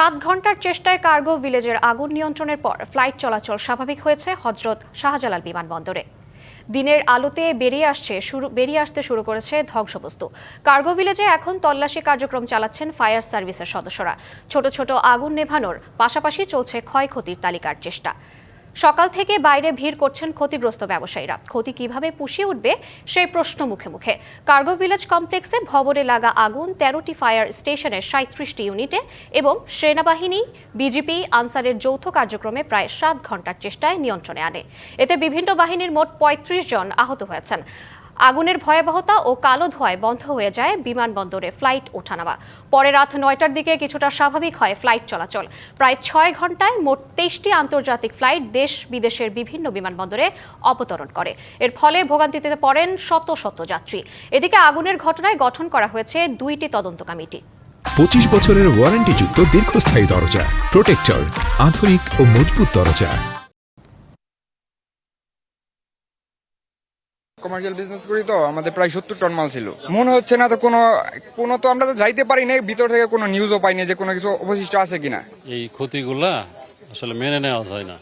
সাত ঘণ্টার চেষ্টায় কার্গো ভিলেজের আগুন নিয়ন্ত্রণের পর ফ্লাইট চলাচল স্বাভাবিক হয়েছে হজরত শাহজালাল বিমানবন্দরে। দিনের আলোতে বেরিয়ে আসছে শুরু, বেরিয়ে আসতে শুরু করেছে ধ্বংসবস্তু। কার্গো ভিলেজে এখন তল্লাশি কার্যক্রম চালাচ্ছেন ফায়ার সার্ভিসের সদস্যরা। ছোট ছোট আগুন নেভানোর পাশাপাশি চলছে ক্ষয়ক্ষতির তালিকার চেষ্টা। সকাল থেকে বাইরে ভিড় করছেন ক্ষতিগ্রস্ত ব্যবসায়ীরা। ক্ষতি কীভাবে পুষিয়ে উঠবে সেই প্রশ্ন মুখে মুখে। কার্গো ভিলেজ কমপ্লেক্সে ভবনে লাগা আগুন, তেরোটি ফায়ার স্টেশনের সাঁত্রিশটি ইউনিটে এবং সেনাবাহিনী, বিজেপি, আনসারের যৌথ কার্যক্রমে প্রায় সাত ঘণ্টার চেষ্টায় নিয়ন্ত্রণে আনে। এতে বিভিন্ন বাহিনীর মোট পঁয়ত্রিশ জন আহত হয়েছেন। আগুনের ভয়াবহতা ও কালো ধোঁয়ায় বন্ধ হয়ে যায় বিমানবন্দরে ফ্লাইট ওঠানামা। পরে রাত নয়টার দিকে কিছুটা স্বাভাবিক হয় ফ্লাইট চলাচল। প্রায় ছয় ঘন্টায় মোট তেইশটি আন্তর্জাতিক ফ্লাইট দেশ বিদেশের বিভিন্ন বিমানবন্দরে অবতরণ করে। এর ফলে ভোগান্তিতে পড়েন শত শত যাত্রী। এদিকে আগুনের ঘটনায় গঠন করা হয়েছে দুইটি তদন্ত কমিটি পঁচিশ বছরের ওয়ারেন্টিযুক্ত দীর্ঘস্থায়ী দরজা, প্রোটেক্টর, আধুনিক ও মজবুত দরজা। কমার্শিয়াল বিজনেস করি তো আমাদের প্রায় সত্তর টন মাল ছিল। মনে হচ্ছে না তো কোনো কোনো তো আমরা তো যাইতে পারি না ভিতর থেকে কোনো নিউজও পাইনি যে কোনো কিছু অবশিষ্ট আছে কিনা। এই ক্ষতিগুলা আসলে মেনে নেওয়া যায় না।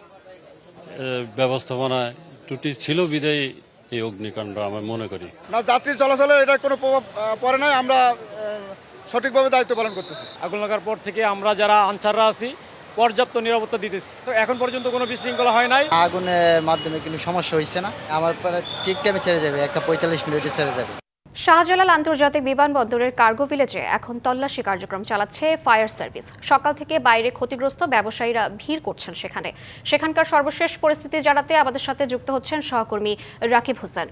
ব্যবস্থাপনায় ত্রুটি ছিল বিদায় এই অগ্নিকাণ্ড আমি মনে করি। না যাত্রী চলাচলে এটা কোনো প্রভাব পড়ে নাই আমরা সঠিকভাবে দায়িত্ব পালন করতেছি। আগুন লাগার পর থেকে আমরা যারা আনসাররা আছি পর্যাপ্ত নিরাপত্তা দিতেছি। তো এখন পর্যন্ত কোনো বিশৃঙ্খলা হয় নাই। আগুনের মাধ্যমে কোনো সমস্যা হয়েছে না। আমার পরে ঠিক টাইমে ছেড়ে যাবে একটা পঁয়তাল্লিশ মিনিটে ছেড়ে যাবে। শাহজালাল আন্তর্জাতিক বিমানবন্দরের কার্গো ভিলেজে এখন তল্লাশি কার্যক্রম চালাচ্ছে ফায়ার সার্ভিস। সকাল থেকে বাইরে ক্ষতিগ্রস্ত ব্যবসায়ীরা ভিড় করছেন সেখানে। সেখানকার সর্বশেষ পরিস্থিতি জানাতে আমাদের সাথে যুক্ত হচ্ছেন সহকর্মী রাকিব হোসেন।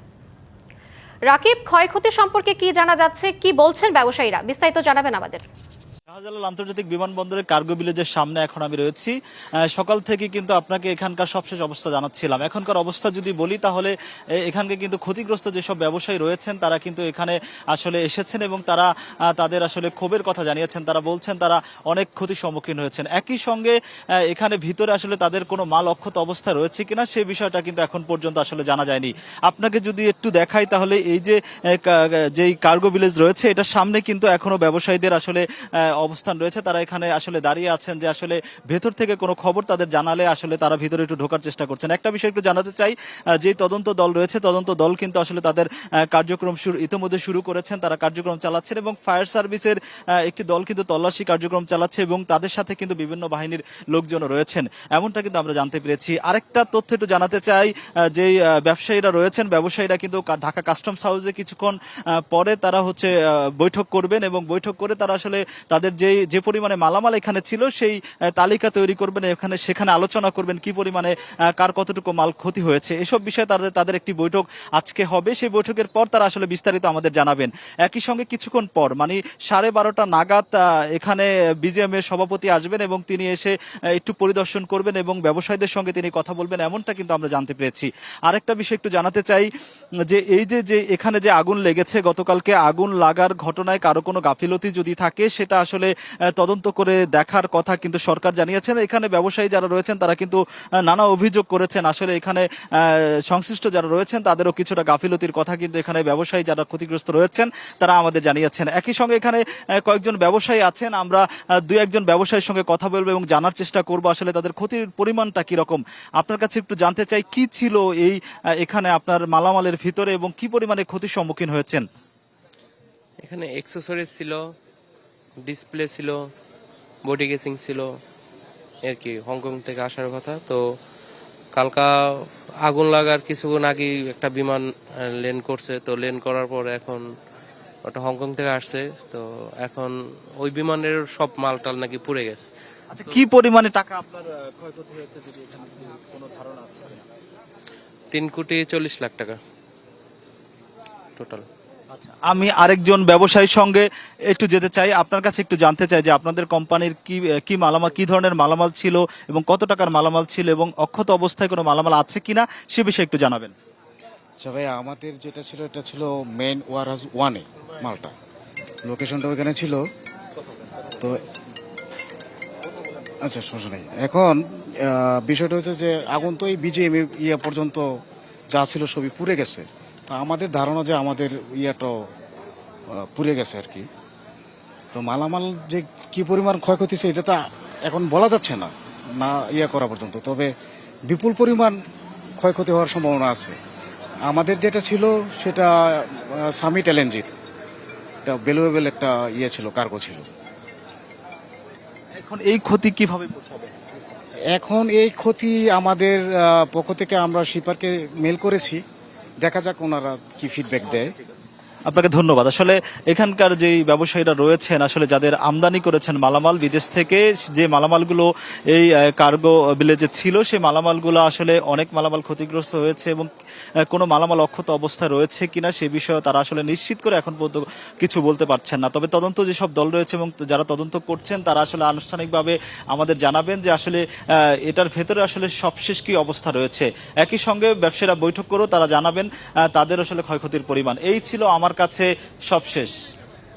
রাকিব ক্ষয়ক্ষতি সম্পর্কে কি জানা যাচ্ছে কি বলছেন ব্যবসায়ীরা? বিস্তারিত জানাবেন আমাদের। শাহজালাল আন্তর্জাতিক বিমানবন্দরের কার্গো ভিলেজের সামনে এখন আমি রয়েছি। সকাল থেকে কিন্তু আপনাকে এখানকার সবশেষ অবস্থা জানাচ্ছিলাম। এখনকার অবস্থা যদি বলি, তাহলে এখানকে কিন্তু ক্ষতিগ্রস্ত যেসব ব্যবসায়ী রয়েছেন, তারা কিন্তু এখানে আসলে এসেছেন এবং তারা তাদের আসলে ক্ষোভের কথা জানিয়েছেন। তারা বলছেন তারা অনেক ক্ষতির সম্মুখীন হয়েছেন। একই সঙ্গে এখানে ভিতরে আসলে তাদের কোনো মাল অক্ষত অবস্থায় রয়েছে কিনা, সে বিষয়টা কিন্তু এখন পর্যন্ত আসলে জানা যায়নি। আপনাকে যদি একটু দেখাই, তাহলে এই যে যেই কার্গো ভিলেজ রয়েছে, এটার সামনে কিন্তু এখনও ব্যবসায়ীদের আসলে অবস্থান রয়েছে। তারা এখানে আসলে দাঁড়িয়ে আছেন যে আসলে ভেতর থেকে কোনো খবর তাদের জানালে আসলে তারা ভিতরে একটু ঢোকার চেষ্টা করছেন। একটা বিষয় একটু জানাতে চাই যে তদন্ত দল রয়েছে, তদন্ত দল কিন্তু আসলে তাদের কার্যক্রম শুরু ইতিমধ্যে শুরু করেছেন, তারা কার্যক্রম চালাচ্ছেন এবং ফায়ার সার্ভিসের একটি দল কিন্তু তল্লাশি কার্যক্রম চালাচ্ছে এবং তাদের সাথে কিন্তু বিভিন্ন বাহিনীর লোকজনও রয়েছেন। এমনটা কিন্তু আমরা জানতে পেরেছি। আরেকটা তথ্য একটু জানাতে চাই যে ব্যবসায়ীরা রয়েছেন, ব্যবসায়ীরা কিন্তু ঢাকা কাস্টমস হাউসে কিছুক্ষণ পরে তারা হচ্ছে বৈঠক করবেন এবং বৈঠক করে তারা আসলে তাদের যে যে পরিমাণে মালামাল এখানে ছিল, সেই তালিকা তৈরি করবেন, এখানে, সেখানে আলোচনা করবেন কি পরিমাণে কার কতটুকু মাল ক্ষতি হয়েছে। এসব বিষয়ে তাদের তাদের একটি বৈঠক আজকে হবে। সেই বৈঠকের পর তারা আসলে বিস্তারিত আমাদের জানাবেন। একই সঙ্গে কিছুক্ষণ পর মানে সাড়ে বারোটা নাগাদ এখানে বিজিএম এর সভাপতি আসবেন এবং তিনি এসে একটু পরিদর্শন করবেন এবং ব্যবসায়ীদের সঙ্গে তিনি কথা বলবেন, এমনটা কিন্তু আমরা জানতে পেরেছি। আরেকটা বিষয় একটু জানাতে চাই, যে এই যে যে, এখানে যে আগুন লেগেছে, গতকালকে আগুন লাগার ঘটনায় কারও কোনো গাফিলতি যদি থাকে, সেটা আসলে আহ, তদন্ত করে দেখার কথা কিন্তু সরকার জানিয়েছেন। এখানে ব্যবসায়ী যারা রয়েছেন তারা কিন্তু নানা অভিযোগ করেছেন। আসলে এখানে সংশ্লিষ্ট যারা রয়েছেন তাদেরও কিছুটা গাফিলতির কথা কিন্তু এখানে ব্যবসায়ী যারা ক্ষতিগ্রস্ত রয়েছেন তারা আমাদের জানিয়েছেন। একই সঙ্গে এখানে কয়েকজন ব্যবসায়ী আছেন। আমরা দু একজন ব্যবসায়ীর সঙ্গে কথা বলব এবং জানার চেষ্টা করব আসলে তাদের ক্ষতির পরিমাণটা কীরকম। আপনার কাছে একটু জানতে চাই কি ছিল এই এখানে আপনার মালামালের ভিতরে এবং কি পরিমাণে ক্ষতির সম্মুখীন হয়েছেন? এখানে এক্সেসরিজ ছিল ডিসপ্লে ছিল বডি গেসিং ছিল আর কি হংকং থেকে আসার কথা। তো কালকা আগুন লাগার কিছুক্ষণ আগে একটা বিমান লেন করছে। তো লেন করার পর এখন ওটা হংকং থেকে আসছে। তো এখন ওই বিমানের সব মালটাল নাকি পুড়ে গেছে। আচ্ছা কি পরিমাণে টাকা আপনার ক্ষয়ক্ষতি হয়েছে যদি কোনো ধারণা আছে তিন কোটি চল্লিশ লাখ টাকা টোটাল আমি আরেকজন ব্যবসায়ীর সঙ্গে একটু যেতে চাই। আপনার কাছে একটু জানতে চাই যে আপনাদের কোম্পানির কি কি মালামাল, কি ধরনের মালামাল ছিল এবং কত টাকার মালামাল ছিল এবং অক্ষত অবস্থায় কোনো মালামাল আছে কিনা সে বিষয়ে একটু জানাবেন। আচ্ছা ভাই, আমাদের যেটা ছিল, এটা ছিল মেন ওয়ার হাউস ওয়ানে মালটা। লোকেশনটা ওইখানে ছিল। তো আচ্ছা সমস্যা নেই। এখন বিষয়টা হচ্ছে যে আগুন তো এই বিজেএম ইয়ে পর্যন্ত যা ছিল সবই পুড়ে গেছে। তো আমাদের ধারণা যে আমাদের ইয়েটাও আহ, পুড়ে গেছে আর কি। তো মালামাল যে কি পরিমাণ ক্ষয়ক্ষতি হয়েছে এটা তো এখন বলা যাচ্ছে না না ইয়ে করা পর্যন্ত। তবে বিপুল পরিমাণ ক্ষয়ক্ষতি হওয়ার সম্ভাবনা আছে। আমাদের যেটা ছিল সেটা সামিট এলএনজি এটা ভ্যালুয়েবল একটা ইয়ে ছিল কার্গো ছিল। এখন এই ক্ষতি কীভাবে এখন এই ক্ষতি আমাদের পক্ষ থেকে আমরা শিপারকে মেল করেছি। দেখা যাক ওনারা কি ফিডব্যাক দেয়। আপনাকে ধন্যবাদ। আসলে এখানকার যেই ব্যবসায়ীরা রয়েছেন, আসলে যাদের আমদানি করেছেন মালামাল বিদেশ থেকে, যে মালামালগুলো এই কার্গো ভিলেজে ছিল, সেই মালামালগুলো আসলে অনেক মালামাল ক্ষতিগ্রস্ত হয়েছে এবং কোনো মালামাল অক্ষত অবস্থায় রয়েছে কিনা সে বিষয়ে তারা আসলে নিশ্চিত করে এখন পর্যন্ত কিছু বলতে পারছেন না। তবে তদন্ত যেসব দল রয়েছে এবং যারা তদন্ত করছেন, তারা আসলে আনুষ্ঠানিকভাবে আমাদের জানাবেন যে আসলে এটার ভেতরে আসলে সবশেষ কি অবস্থা রয়েছে। একই সঙ্গে ব্যবসায়ীরা বৈঠক করেও তারা জানাবেন তাদের আসলে ক্ষয়ক্ষতির পরিমাণ। এই ছিল আমার কাছে সবশেষ।